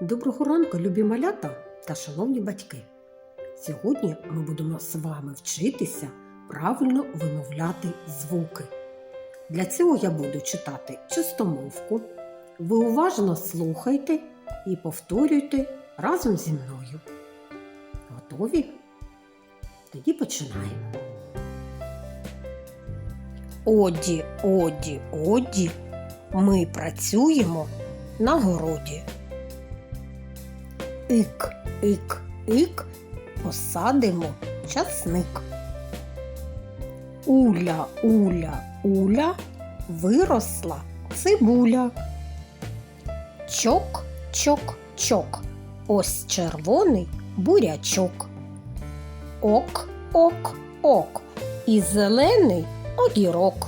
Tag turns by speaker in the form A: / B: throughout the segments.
A: Доброго ранку, любі малята та шановні батьки. Сьогодні ми будемо з вами вчитися правильно вимовляти звуки. Для цього я буду читати чистомовку. Ви уважно слухайте і повторюйте разом зі мною. Готові? Тоді починаємо. Оді, оді, оді. Ми працюємо на городі. Ік, ік, ік, посадимо часник. Уля, уля, уля, виросла цибуля. Чок, чок, чок, ось червоний бурячок. Ок, ок, ок, і зелений огірок.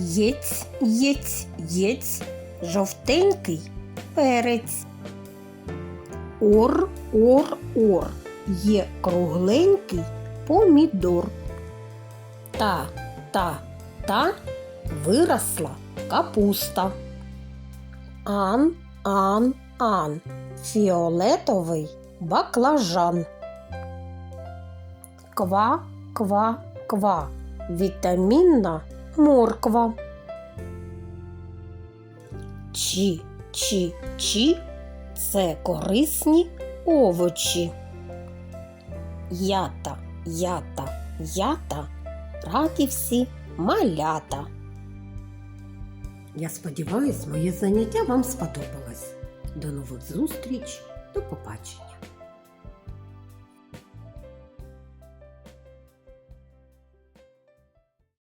A: Єць, єць, єць, жовтенький перець. Ор, ор, ор, є кругленький помідор. Та, та, та виросла капуста. Ан, ан, ан, фіолетовий баклажан. Ква, ква, ква, вітамінна морква. Чі, чі, чі це корисні овочі. Ята, ята, ята, раді всі малята. Я сподіваюся, моє заняття вам сподобалось. До нових зустріч, до побачення.